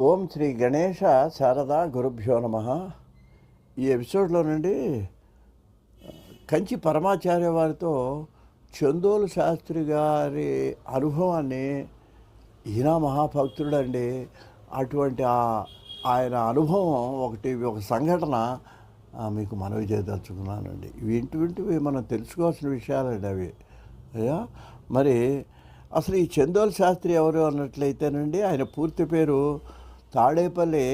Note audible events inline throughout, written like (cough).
ఓం శ్రీ గణేష శారదా గురుభ్యో నమ. ఈ ఎపిసోడ్లో నుండి కంచి పరమాచార్య వారితో చందోలు శాస్త్రి గారి అనుభవాన్ని ఈయన మహాభక్తుడండి. అటువంటి ఆ- ఆయన అనుభవం ఒకటి ఒక సంఘటన మీకు మనవి చేయదలుచుకున్నానండి ఇవి వింటివి మనం తెలుసుకోవాల్సిన విషయాలండి అవి. అయ్యా మరి అసలు ఈ చందోల్ శాస్త్రి ఎవరు అన్నట్లయితేనండి ఆయన పూర్తి పేరు తాడేపల్లి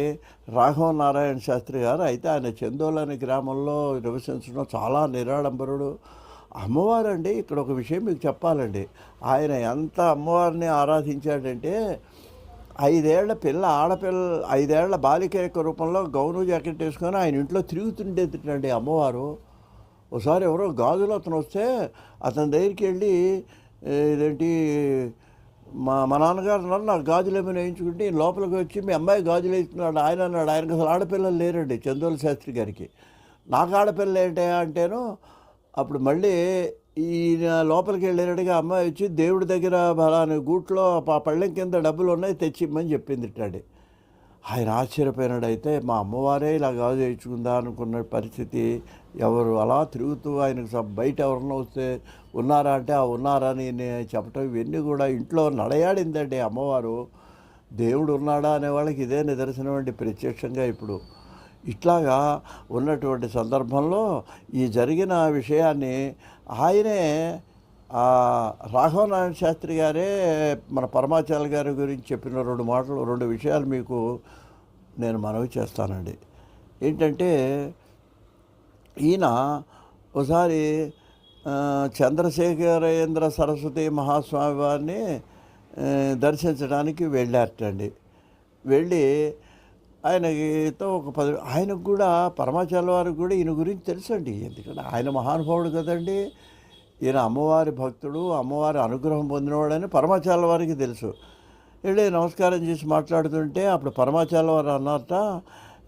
రాఘవ నారాయణ శాస్త్రి గారు అయితే ఆయన చందోల్ అనే గ్రామంలో నివసించడం చాలా నిరాడంబరుడు. అమ్మవారండి ఇక్కడ ఒక విషయం మీకు చెప్పాలండి. ఆయన ఎంత అమ్మవారిని ఆరాధించాడంటే ఐదేళ్ళ పిల్ల ఆడపిల్ల ఐదేళ్ళ బాలిక యొక్క రూపంలో గౌను జాకెట్ వేసుకొని ఆయన ఇంట్లో తిరుగుతుండేటండి అమ్మవారు. ఒకసారి ఎవరో గాజులు అతను వస్తే అతని దగ్గరికి వెళ్ళి ఇదేంటి మా మా నాన్నగారు అన్నారు నాకు గాజులు ఏమైనా వేయించుకుంటే లోపలికి వచ్చి మీ అమ్మాయి గాజులు వేస్తున్నాడు ఆయన అన్నాడు ఆయనకు అసలు ఆడపిల్లలు లేరండి చందోల శాస్త్రి గారికి. నాకు ఆడపిల్ల ఏంటి అంటేను అప్పుడు మళ్ళీ ఈయన లోపలికి వెళ్ళేటట్టుగా అమ్మాయి వచ్చి దేవుడి దగ్గర బలాని గూట్లో ఆ పళ్ళెం కింద డబ్బులు ఉన్నాయి తెచ్చిమ్మని చెప్పింది ఇట్టాడి ఆయన ఆశ్చర్యపోయినాడైతే మా అమ్మవారే ఇలా గాజు చేయించుకుందా అనుకున్న పరిస్థితి. ఎవరు అలా తిరుగుతూ ఆయనకు సబ్ బయట ఎవరన్నా వస్తే ఉన్నారా? అంటే ఆ ఉన్నారా? అని నేను చెప్పటం ఇవన్నీ కూడా ఇంట్లో నడయాడిందండి అమ్మవారు. దేవుడు ఉన్నాడా? అనే వాళ్ళకి ఇదే నిదర్శనం అండి ప్రత్యక్షంగా ఇప్పుడు. ఇట్లాగా ఉన్నటువంటి సందర్భంలో ఈ జరిగిన విషయాన్ని ఆయనే రాఘవనారాయణ శాస్త్రి గారే మన పరమాచార్య గారి గురించి చెప్పిన రెండు మాటలు రెండు విషయాలు మీకు నేను మనవి చేస్తానండి. ఏంటంటే ఈయన ఒకసారి చంద్రశేఖరేంద్ర సరస్వతి మహాస్వామి వారిని దర్శించడానికి వెళ్ళారటండి. వెళ్ళి ఆయనతో ఒక పది ఆయనకు కూడా పరమాచార్య వారికి కూడా ఈయన గురించి తెలుసండి. ఎందుకంటే ఆయన మహానుభావుడు కదండి. ఈయన అమ్మవారి భక్తుడు అమ్మవారి అనుగ్రహం పొందినవాడని పరమాచార్య వారికి తెలుసు. వెళ్ళి నమస్కారం చేసి మాట్లాడుతుంటే అప్పుడు పరమాచార్య వారు అన్నారట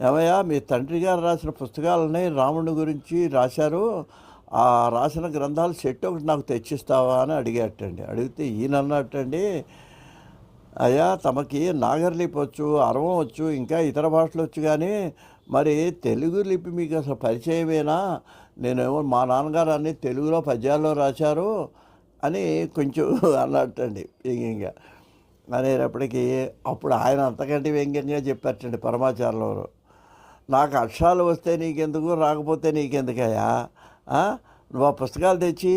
ఏమయ్యా మీ తండ్రి గారు రాసిన పుస్తకాలని రాముడి గురించి రాశారు. ఆ రాసిన గ్రంథాలు సెట్ ఒకటి నాకు తెచ్చిస్తావా? అని అడిగేటండి అడిగితే ఈయన అన్నట్టండి అయ్యా తమకి నాగర్లిపి వచ్చు అరవం వచ్చు ఇంకా ఇతర భాషలు వచ్చు కానీ మరి తెలుగు లిపి మీకు అసలు పరిచయమేనా? నేనేమో మా నాన్నగారు అన్ని తెలుగులో పద్యాల్లో రాశారు అని కొంచెం (laughs) అన్నట్టండి వ్యంగ్యంగా అనేటప్పటికీ అప్పుడు ఆయన అంతకంటే వ్యంగ్యంగా చెప్పారటండి పరమాచారంలో నాకు అక్షరాలు వస్తే నీకెందుకు రాకపోతే నీకెందుకయ్యా? నువ్వు ఆ పుస్తకాలు తెచ్చి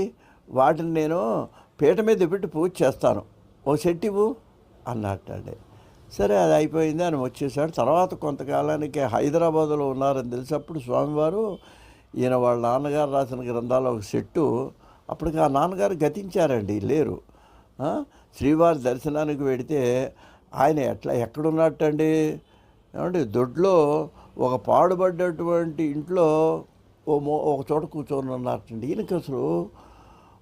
వాటిని నేను పీట మీద పెట్టి పూజ చేస్తాను. ఓ సెట్టివు అన్నట్టండి. సరే అది అయిపోయింది అని వచ్చేసాడు. తర్వాత కొంతకాలానికి హైదరాబాదులో ఉన్నారని తెలిసినప్పుడు స్వామివారు ఈయన వాళ్ళ నాన్నగారు రాసిన గ్రంథాల ఒక సెట్టు అప్పటికి ఆ నాన్నగారు గతించారండి లేరు. శ్రీవారి దర్శనానికి వెడితే ఆయన ఎట్లా ఎక్కడున్నట్టండి? ఏమంటే దొడ్లో ఒక పాడుబడ్డటువంటి ఇంట్లో ఓ మో ఒక చోట కూర్చొని ఉన్నట్టండి ఈయనకి అసలు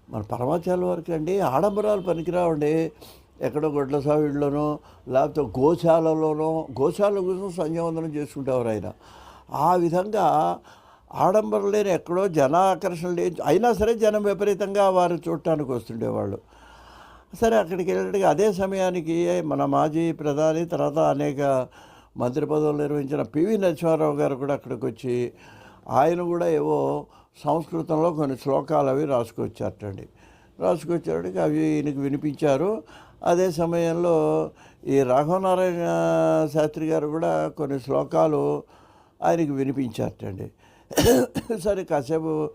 మన పరమాచార్య వరకు అండి ఆడంబరాలు పనికిరావండి. ఎక్కడో గొడ్ల సావిడిలోనో లేకపోతే గోశాలలోనో గోశాల కోసం సంధ్యావందనం చేసుకుంటేవారు ఆయన. ఆ విధంగా ఆడంబరం లేని ఎక్కడో జన ఆకర్షణ లేని అయినా సరే జనం విపరీతంగా వారు చూడటానికి వస్తుండేవాళ్ళు. సరే అక్కడికి వెళ్ళడానికి అదే సమయానికి మన మాజీ ప్రధాని తర్వాత అనేక మంత్రి పదవులు నిర్వహించిన పివి నరసింహారావు గారు కూడా అక్కడికి వచ్చి ఆయన కూడా ఏవో సంస్కృతంలో కొన్ని శ్లోకాలు అవి రాసుకొచ్చారటండి. రాసుకొచ్చేటికి అవి ఈయనకి వినిపించారు. అదే సమయంలో ఈ రాఘవనారాయణ శాస్త్రి గారు కూడా కొన్ని శ్లోకాలు ఆయనకి వినిపించారటండి. సరే కాసేపు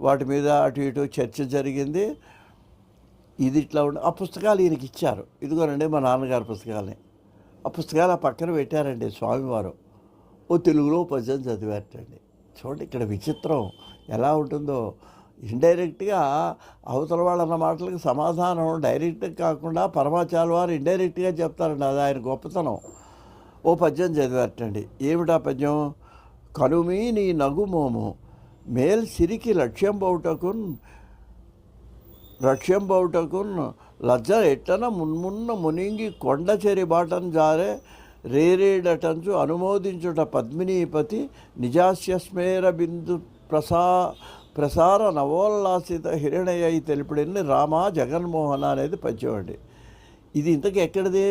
వాటి మీద అటు ఇటు చర్చ జరిగింది. ఇది ఇట్లా ఉండి ఆ పుస్తకాలు ఈయనకి ఇచ్చారు. ఇదిగోనండి మా నాన్నగారి పుస్తకాలని. ఆ పుస్తకాలు ఆ పక్కన పెట్టారండి స్వామివారు. ఓ తెలుగులో పద్యం చదివారటండి. చూడండి ఇక్కడ విచిత్రం. ఎలా ఉంటుందో. ఇండైరెక్ట్గా అవతల వాళ్ళు అన్న మాటలకు సమాధానం డైరెక్ట్గా కాకుండా పరమాచార్య వారు ఇండైరెక్ట్గా చెప్తారండి. అది ఆయన గొప్పతనం. ఓ పద్యం చదివారటండి. ఏమిటా పద్యం? కనుమి నీ నగుమోము మేల్ సిరికి లక్ష్యం బౌటకున్ లక్ష్యం బౌటకున్ లజ్జ ఎట్టన మున్మున్న మునింగి కొండ చెరి బాటం జారే రేరేడటంచు అనుమోదించుట పద్మినీపతి నిజాస్యస్మేర బిందు ప్రసా ప్రసార నవోల్లాసిత హిరణయ్య తెలిపిడిని రామ జగన్మోహన అనేది పద్యం అండి ఇది ఇంతకు ఎక్కడిది?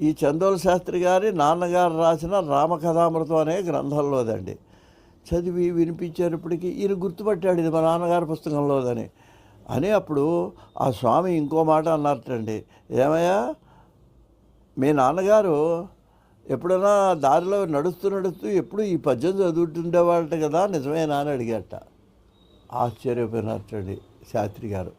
ఈ చందోల శాస్త్రి గారి నాన్నగారు రాసిన రామకథామృతం అనే గ్రంథంలోదండి. చదివి వినిపించేటప్పటికి ఈయన గుర్తుపట్టాడు ఇది మా నాన్నగారి పుస్తకంలోదని. అని అప్పుడు ఆ స్వామి ఇంకో మాట అన్నారటండి. ఏమయ్యా మీ నాన్నగారు ఎప్పుడైనా దారిలో నడుస్తూ నడుస్తూ ఎప్పుడు ఈ పద్యం చదువుతుండేవాళ్ళట కదా నిజమేనా అని అడిగట ఆశ్చర్యపోయినట్టండి శాస్త్రి గారు.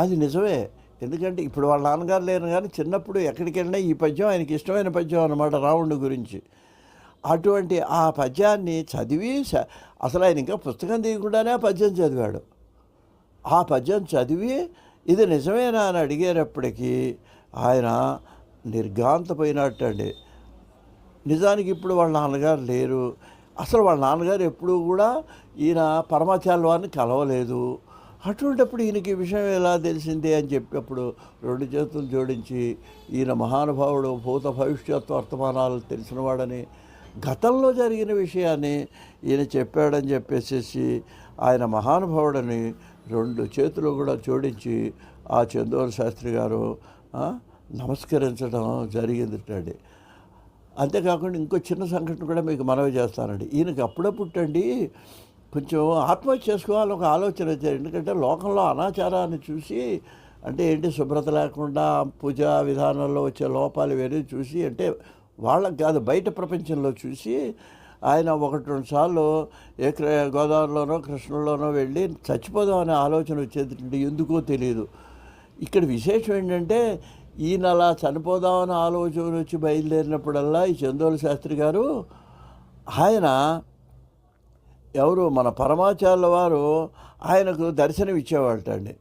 అది నిజమే. ఎందుకంటే ఇప్పుడు వాళ్ళ నాన్నగారు లేరు కానీ చిన్నప్పుడు ఎక్కడికి వెళ్ళినా ఈ పద్యం ఆయనకి ఇష్టమైన పద్యం అన్నమాట రావణుడి గురించి. అటువంటి ఆ పద్యాన్ని చదివి అసలు ఆయన ఇంకా పుస్తకం తీయకుండానే ఆ పద్యం చదివాడు. ఆ పద్యం చదివి ఇది నిజమేనా అని అడిగేటప్పటికీ ఆయన నిర్గాంతపోయినట్టండి నిజానికి ఇప్పుడు వాళ్ళ నాన్నగారు లేరు. అసలు వాళ్ళ నాన్నగారు ఎప్పుడూ కూడా ఈయన పరమాచార్య వారిని కలవలేదు. అటువంటిప్పుడు ఈయనకి విషయం ఎలా తెలిసింది అని చెప్పినప్పుడు రెండు చేతులు జోడించి ఈయన మహానుభావుడు భూత భవిష్యత్తు వర్తమానాలు తెలిసినవాడని గతంలో జరిగిన విషయాన్ని ఈయన చెప్పాడని చెప్పేసేసి ఆయన మహానుభావుడని రెండు చేతులు కూడా జోడించి ఆ చందోల శాస్త్రి గారు ఆ, నమస్కరించడం జరిగిందిటండి. అంతేకాకుండా ఇంకో చిన్న సంఘటన కూడా మీకు మనవి చేస్తానండి. ఈయనకి అప్పుడప్పుడండి కొంచెం ఆత్మహత్య చేసుకోవాలని ఒక ఆలోచన వచ్చారు ఎందుకంటే లోకంలో అనాచారాన్ని చూసి అంటే ఏంటి శుభ్రత లేకుండా పూజా విధానంలో వచ్చే లోపాలు ఇవన్నీ చూసి అంటే వాళ్ళకి కాదు బయట ప్రపంచంలో చూసి ఆయన ఒకటి రెండు సార్లు ఏ గోదావరిలోనో కృష్ణలోనో వెళ్ళి చచ్చిపోదాం అనే ఆలోచన వచ్చేది ఎందుకో తెలియదు ఇక్కడ విశేషం ఏంటంటే ఈయన అలా చనిపోదామని ఆలోచన వచ్చి బయలుదేరినప్పుడల్లా ఈ చందోళ శాస్త్రి గారు ఆయన ఎవరు? మన పరమాచార్యుల వారు ఆయనకు దర్శనం ఇచ్చేవాళ్ళటండి.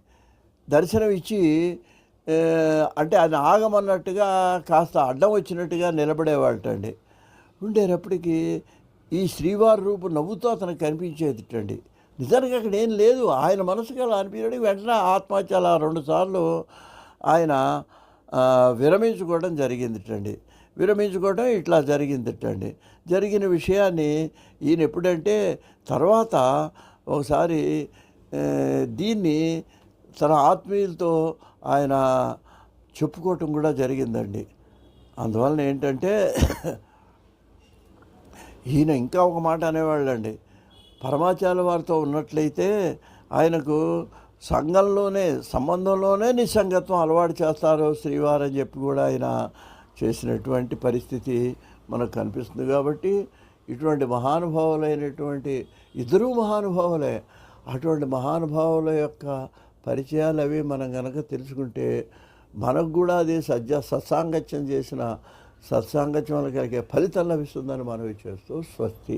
దర్శనం ఇచ్చి అంటే ఆయన ఆగమన్నట్టుగా కాస్త అడ్డం వచ్చినట్టుగా నిలబడేవాళ్ళటండి. ఉండేటప్పటికీ ఈ శ్రీవారి రూపు నవ్వుతూ అతనికి కనిపించేదిటండి. నిజానికి అక్కడ ఏం లేదు. ఆయన మనసుకి అలా అనిపించడం వెంటనే ఆత్మహత్య అలా రెండుసార్లు ఆయన విరమించుకోవడం జరిగిందిటండి. విరమించుకోవడం ఇట్లా జరిగిందిటండి. జరిగిన విషయాన్ని ఈయన ఎప్పుడంటే తర్వాత ఒకసారి దీన్ని తన ఆత్మీయులతో ఆయన చెప్పుకోవటం కూడా జరిగిందండి. అందువలన ఏంటంటే ఈయన ఇంకా ఒక మాట అనేవాళ్ళండి. పరమాచార్య వారితో ఉన్నట్లయితే ఆయనకు సంఘంలోనే సంబంధంలోనే నిస్సంగత్వం అలవాటు చేస్తారు శ్రీవారు అని చెప్పి కూడా ఆయన చేసినటువంటి పరిస్థితి మనకు కనిపిస్తుంది కాబట్టి ఇటువంటి మహానుభావులైనటువంటి ఇద్దరూ మహానుభావులే అటువంటి మహానుభావుల యొక్క పరిచయాలు అవి మనం కనుక తెలుసుకుంటే మనకు కూడా అది సజ్జ సత్సాంగత్యం చేసిన సత్సాంగత్యం వల్ల కలిగే ఫలితం లభిస్తుందని మనవి చేస్తూ స్వస్తి.